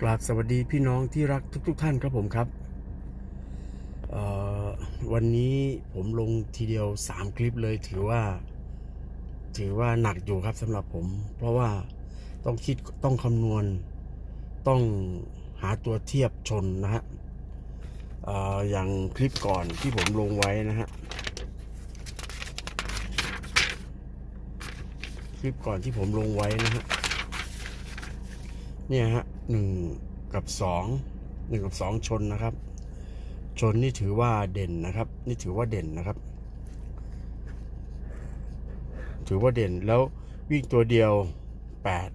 กราบสวัสดีพี่น้องที่รักทุกๆท่านครับผมครับ วันนี้ผมลงทีเดียว 3 คลิปเลยถือว่า ถือว่าหนักอยู่ครับสำหรับผม เพราะว่าต้องคิดต้องคำนวณ ต้องหาตัวเทียบชนนะฮะอออย่างคลิปก่อนที่ผมลงไว้นะฮะคลิปก่อนที่ผมลงไว้นะฮะ เนี่ยฮะหนึ่งกับสองหนึ่งกับสองชนนะครับ ชนนี่ถือว่าเด่นนะครับ นี่ถือว่าเด่นนะครับ ถือว่าเด่นแล้ววิ่งตัวเดียวแปด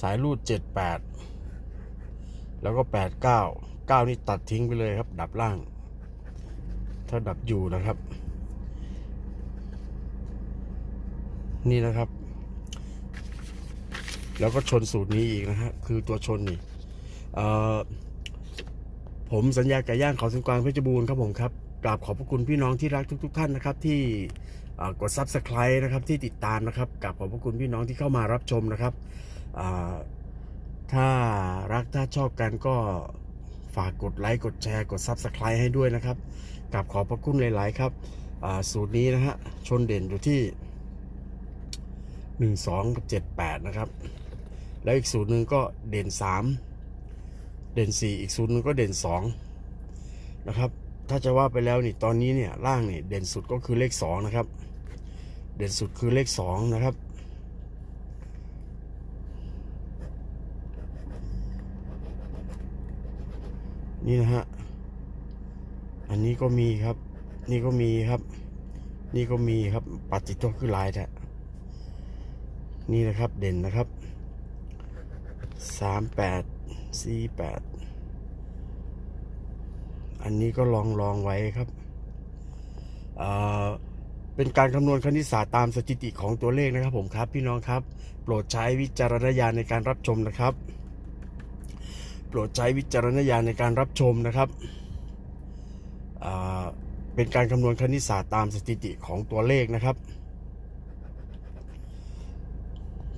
สายรูดเจ็ดแปดแล้วก็แปดเก้าเก้านี่ตัดทิ้งไปเลยครับ ดับล่าง ถ้าดับอยู่นะครับ นี่นะครับ แล้วก็ชนสูตรนี้อีกนะฮะคือตัวชนนี่เอ่อผมสัญญาไก่ย่างเขาสิงกวางเพชรบูรณ์ครับผมครับกราบขอบพระคุณพี่น้องที่รักทุก ๆท่านนะครับที่กด Subscribe นะครับที่ติดตามนะครับกราบขอบพระคุณพี่น้องที่เข้ามารับชมนะครับถ้ารักถ้าชอบกันก็ฝากกดไลค์กดแชร์กด Subscribe ให้ด้วยนะครับกราบขอบพระคุณหลาย ๆ ครับสูตรนี้นะฮะชนเด่นอยู่ที่ 1 2กับ7 8 นะครับ แล้วอีกสูตรหนึ่งก็เด่น 3 เด่น 4 อีกสูตรหนึ่งก็เด่น 2 นะครับ ถ้าจะว่าไปแล้วนี่ตอนนี้เนี่ยล่างนี่เด่นสุดก็คือเลข 2 นะครับ เด่นสุดคือเลข 2 นะครับนี่นะฮะ อันนี้ก็มีครับ นี่ก็มีครับ นี่ก็มีครับ ปัจจิตตัวคือลายแท้นี่นะครับ เด่นนะครับ สามแปดสี่แปดอันนี้ก็ลองลองไว้ครับเอ่อเป็นการคำนวณคณิตศาสตร์ตามสถิติของตัวเลขนะครับผมครับ พี่น้องครับ โปรดใช้วิจารณญาณในการรับชมนะครับ โปรดใช้วิจารณญาณในการรับชมนะครับเเป็นการคำนวณคณิตศาสตร์ตามสถิติของตัวเลขนะครับ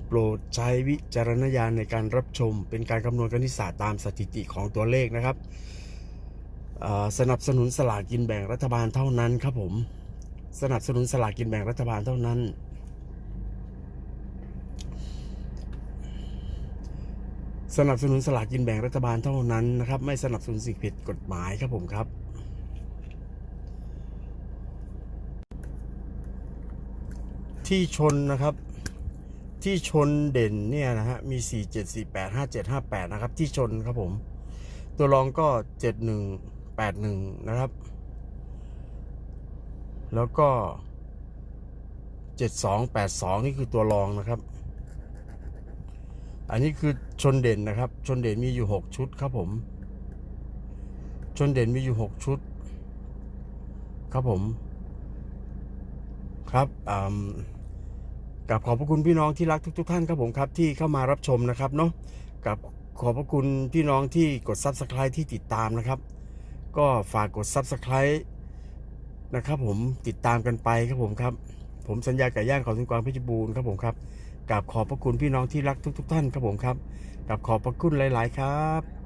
โปรดใช้วิจารณญาณในการรับชม เป็นการคำนวณคณิตศาสตร์ตามสถิติของตัวเลขนะครับ สนับสนุนสลากกินแบ่งรัฐบาลเท่านั้นครับผม สนับสนุนสลากกินแบ่งรัฐบาลเท่านั้น สนับสนุนสลากกินแบ่งรัฐบาลเท่านั้นนะครับ ไม่สนับสนุนสิ่งผิดกฎหมายครับผมครับที่ชนนะครับ ที่ชนเด่นเนี่ยนะฮะมี 4 7 4 8 5 7 5 8 นะครับ ที่ชนครับผม ตัวรองก็ 7 1 8 1 นะครับ แล้วก็ 7 2 8 2 นี่คือตัวรองนะครับ อันนี้คือชนเด่นนะครับ ชนเด่นมีอยู่ 6 ชุดครับผม ชนเด่นมีอยู่ 6 ชุด ครับผม ครับอ่า กับขอบพระคุณพี่น้องที่รักทุกๆท่านครับผมครับที่เข้ามารับชมนะครับเนาะกับขอบพระคุณพี่น้องที่กด Subscribe ที่ติดตามนะครับ ก็ฝากกด Subscribe นะครับผมติดตามกันไปครับผมครับ ผมสัญญาไก่ย่างเขาสิงกวางเพชรบูรณ์ครับผมครับกับขอบพระคุณพี่น้องที่รักทุก ๆ ท่านครับผมครับกับขอบพระคุณหลาย ๆ ครับ